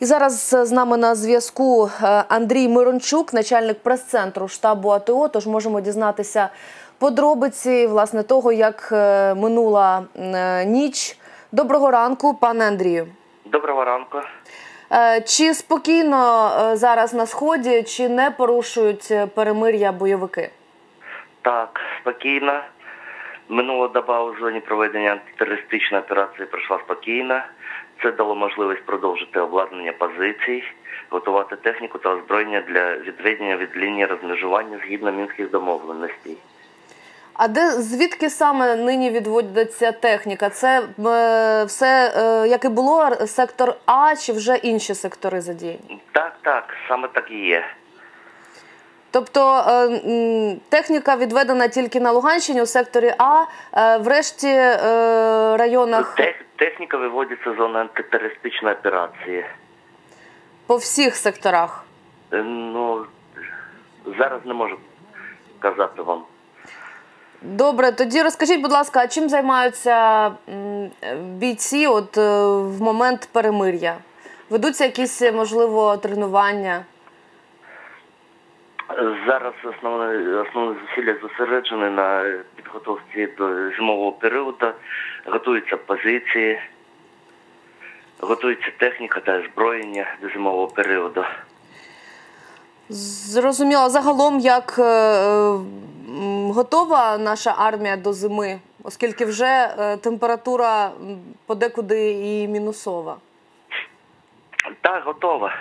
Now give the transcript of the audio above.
І зараз з нами на зв'язку е, Андрій Мирончук, начальник прес-центру штабу АТО. Тож можемо дізнатися подробиці власне того, як е, минула е, ніч. Доброго ранку, пане Андрію. Доброго ранку. Чи спокійно зараз на сході, чи не порушують перемир'я бойовики? Так, спокійно. Минула доба у зоні проведення антитерористичної операції пройшла спокійно. Це дало можливість продовжити обладнання позицій, готувати техніку та озброєння для відведення від лінії розмежування згідно мінських домовленостей. А де звідки саме нині відводиться техніка? Це е, все е, як і було сектор А, чи вже інші сектори задіяні? Так, так, саме так і є. Тобто е, техніка відведена тільки на Луганщині у секторі А, е, в решті е, районах техніка виводиться з зони антитерористичної операції. по всіх секторах. Ну, зараз не можу казати вам. Добре, тоді розкажіть, будь ласка, а чим займаються бійці от в момент перемир'я? Ведуться якісь можливо тренування? Зараз основне основне зусилля зосереджене на підготовці до зимового періоду. Готуються позиції, готується техніка та озброєння до зимового періоду. Зрозуміло, загалом як е, готова наша армія до зими, оскільки вже е, температура подекуди і мінусова. Так, готова.